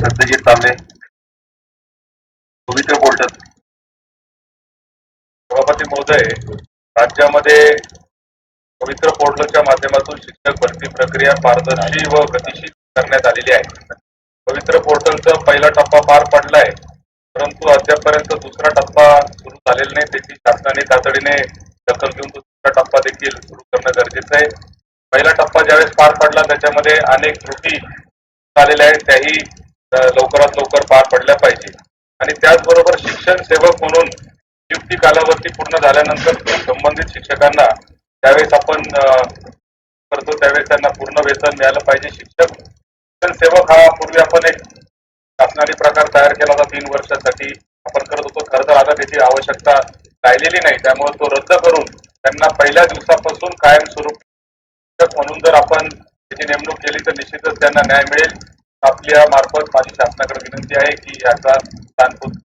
सत्यजित तांबे. पवित्र बोलतात. सभापती महोदय राज्यामध्ये पवित्र पोर्टलच्या माध्यमातून शिक्षक भरती प्रक्रिया पारदर्शी व गतिशील करण्यात आलेली आहे. पवित्र पोर्टलचा पहिला टप्पा पार पडला आहे परंतु अद्यापपर्यंत दुसरा टप्पा सुरू झालेला नाही. त्याची शासनाने तातडीने दखल घेऊन दुसरा टप्पा देखील सुरू करणं गरजेचं आहे. पहिला टप्पा ज्यावेळेस पार पडला त्याच्यामध्ये अनेक त्रुटी आलेल्या आहेत. त्याही लवकरात लवकर पार पडल्या पाहिजे. आणि त्याचबरोबर शिक्षण सेवक म्हणून नियुक्ती कालावधी पूर्ण झाल्यानंतर संबंधित शिक्षकांना त्यावेळेस आपण करतो. त्यावेळेस त्यांना पूर्ण वेतन मिळालं पाहिजे. शिक्षक शिक्षण सेवक हा पूर्वी आपण एक शासनाने प्रकार तयार केला होता. तीन वर्षासाठी आपण करत होतो. खरं तर आता त्याची आवश्यकता राहिलेली नाही. त्यामुळे तो रद्द करून त्यांना पहिल्या दिवसापासून कायमस्वरूप शिक्षक म्हणून जर आपण त्याची नेमणूक केली तर निश्चितच त्यांना न्याय मिळेल. आपल्या मार्फत माझी शासनाकडे विनंती आहे की याचा सहानुभूती